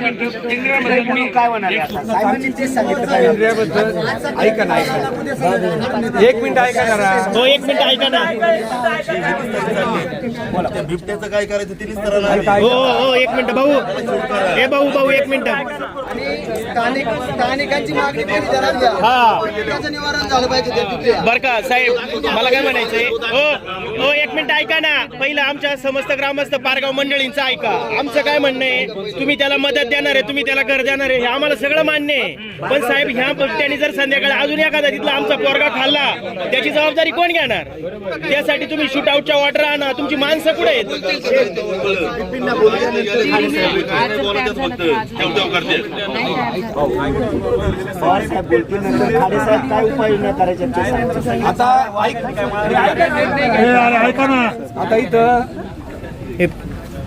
Thank you. काय म्हणाले आता? ऐका ना ऐका ना. एक मिनिट ऐका जरा. हो एक मिनिट ऐका ना. त्या बिबट्याचं काय करायचं तिनेच करायला हो हो हो, एक मिनिट भाऊ. हे भाऊ भाऊ एक मिनिट. आणि स्थानिक स्थानिकांची मागणी कधी जरा द्या. हा. त्याचं निवारण झालं पाहिजे त्या बर का साहेब मला काय म्हणायचंय? हो हो एक मिनिट ऐका ना. पहिलं आमच्या समस्त ग्रामस्थ पारगाव मंडळींचं ऐका. आमचं काय म्हणणं आहे? तुम्ही त्याला मदत देणार आहे तुम्ही त्याला घर देणार आहे हे आम्हाला सगळं मान्य आहे. पण साहेब ह्या बिबट्याने जर संध्याकाळी अजून एखादा तिथला आमचा पोरगा खाल्ला त्याची जबाबदारी कोण घेणार? त्यासाठी तुम्ही शूट आउटच्या ऑर्डर आणा तुमची माणसं कुठे आहेत? आता इथं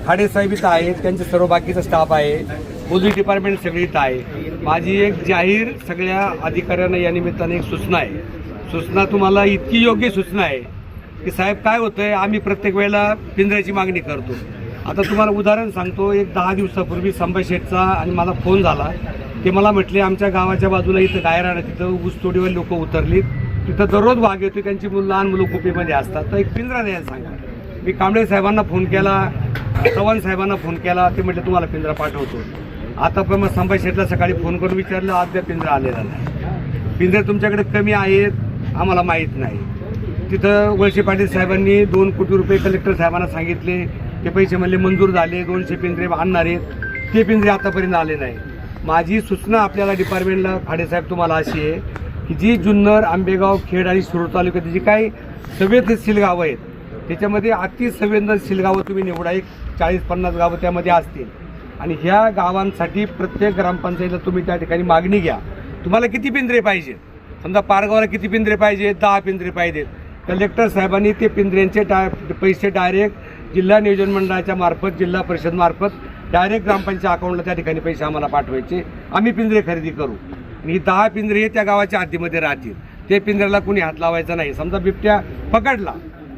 खाडे साहेब इथं आहेत त्यांचे सर्व बाकीचा स्टाफ आहे. पोलीस डिपार्टमेंट सगळी इथं आहे. माझी एक जाहीर सगळ्या अधिकाऱ्यांना या निमित्ताने एक सूचना आहे. सूचना तुम्हाला इतकी योग्य सूचना आहे की साहेब काय होतंय आम्ही प्रत्येक वेळेला पिंजऱ्याची मागणी करतो. आता तुम्हाला उदाहरण सांगतो एक दहा दिवसापूर्वी संभाशेठचा आणि मला फोन झाला. ते मला म्हटले आमच्या गावाच्या बाजूला इथं गायरानं तिथं ऊसतोडीवर लोक उतरलीत. तिथं दररोज वाघ येतो त्यांची मुलं लहान मुलं कुपीमध्ये असतात. तर एक पिंजरा द्यायला सांगा. मी कांबळे साहेबांना फोन केला. चव्हाण साहेबांना फोन केला ते म्हटले तुम्हाला पिंजरा पाठवतो. आता पण मग संभाजी शेठला सकाळी फोन करून विचारलं अद्याप पिंजरा आलेला नाही. पिंजरे तुमच्याकडे कमी आहेत आम्हाला माहीत नाही. तिथं वळसे पाटील साहेबांनी दोन कोटी रुपये कलेक्टर साहेबांना सांगितले. ते पैसे म्हणले मंजूर झाले दोनशे पिंजरे आणणार आहेत. ते पिंजरे आतापर्यंत आले नाही. माझी सूचना आपल्याला डिपार्टमेंटला खाडेसाहेब तुम्हाला अशी आहे की जी जुन्नर आंबेगाव खेड आणि सुरू तालुक्यात जी काही संवेदनशील गावं आहेत त्याच्यामध्ये अति संवेदनशील गावं तुम्ही निवडा. एक चाळीस पन्नास गावं त्यामध्ये असतील. आणि ह्या गावांसाठी प्रत्येक ग्रामपंचायतीला तुम्ही त्या ठिकाणी मागणी घ्या. तुम्हाला किती पिंजरे पाहिजेत? समजा पारगावला किती पिंजरे पाहिजेत? दहा पिंजरे पाहिजेत. कलेक्टर साहेबांनी ते पिंजऱ्यांचे डा पैसे डायरेक्ट जिल्हा नियोजन मंडळाच्या मार्फत जिल्हा परिषदमार्फत डायरेक्ट ग्रामपंचायत अकाउंटला त्या ठिकाणी पैसे आम्हाला पाठवायचे. आम्ही पिंजरे खरेदी करू. आणि ही दहा पिंजरे हे त्या गावाच्या हद्दीमध्ये राहतील. ते पिंजऱ्याला कुणी हात लावायचा नाही. समजा बिबट्या पकडला.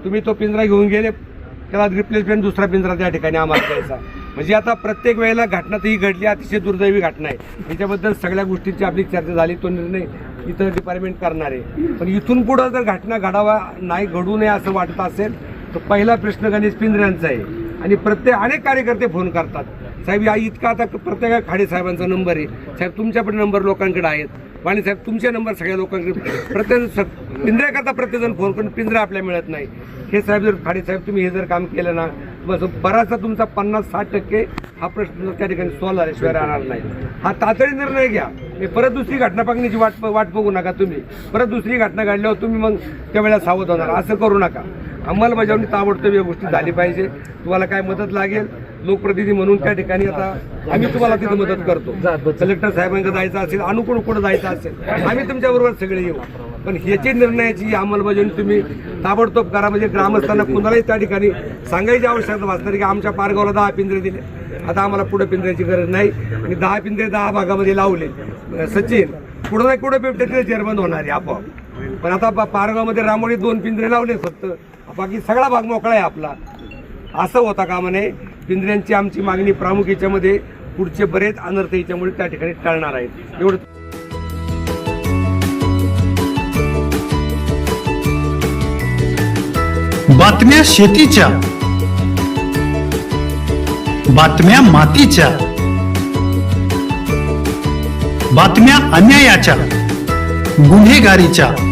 तुम्ही तो पिंजरा घेऊन गेले त्याला रिप्लेसमेंट दुसरा पिंजरा त्या ठिकाणी आम्हाला द्यायचा. म्हणजे आता प्रत्येक वेळेला घटना तर ही घडली अतिशय दुर्दैवी घटना आहे. त्याच्याबद्दल सगळ्या गोष्टींची आपली चर्चा झाली तो निर्णय इथं डिपार्टमेंट करणार आहे. पण इथून पुढं जर घटना घडावा नाही घडू नये असं वाटत असेल तर पहिला प्रश्न गणेश पिंजऱ्यांचा आहे. आणि प्रत्येक अनेक कार्यकर्ते फोन करतात. साहेब या इतका आता प्रत्येक खाडे साहेबांचा नंबर आहे. साहेब तुमच्याकडे नंबर लोकांकडे आहेत. वाणी साहेब तुमचे नंबर सगळ्या लोकांकडे प्रत्येक पिंजऱ्याकरता प्रत्येकजण फोन करून पिंजरा आपल्याला मिळत नाही. हे साहेब जर खाडे साहेब तुम्ही हे जर काम केलं ना बस बराचसा तुमचा पन्नास साठ टक्के हा प्रश्न त्या ठिकाणी सॉल्व्ह झाल्याशिवाय राहणार नाही. हा तातडी निर्णय घ्या. परत दुसरी घटना बघण्याची वाट वाट बघू नका तुम्ही. परत दुसरी घटना घडल्यावर तुम्ही मग त्यावेळेला सावध होणार. असं करू नका. अंमलबजावणी ताबडतोब या गोष्टी झाली पाहिजे. तुम्हाला काय मदत लागेल? लोकप्रतिनिधी म्हणून त्या ठिकाणी आता आम्ही तुम्हाला तिथे मदत करतो. कलेक्टर साहेबांकडे जायचं असेल अनुकूल कुठं जायचं असेल आम्ही तुमच्याबरोबर सगळे येऊ. पण ह्याची निर्णयाची अंमलबजावणी तुम्ही ताबडतोब करा. म्हणजे ग्रामस्थांना कुणालाही त्या ठिकाणी सांगायची आवश्यकता भासणार की आमच्या पारगावला दहा पिंजरे दिले. आता आम्हाला पुढे पिंजऱ्याची गरज नाही. आणि दहा पिंजरे दहा भागामध्ये लावले. सचिन पुढं नाही कुठं बिबटे तिथे चेअरमन होणार आहे आपोआप. पण आता पारगावमध्ये रामोळी दोन पिंजरे लावले फक्त. बाकी सगळा भाग मोकळा आहे आपला. असं होता कामा नये. पिंजऱ्यांची आमची मागणी प्रामुख्याच्या याच्यामध्ये पुढचे बरेच अनर्थ याच्यामुळे त्या ठिकाणी टळणार आहेत. एवढं बातम्या शेतीच्या. बातम्या मातीच्या. बातम्या अन्यायाच्या. गुन्हेगारीच्या.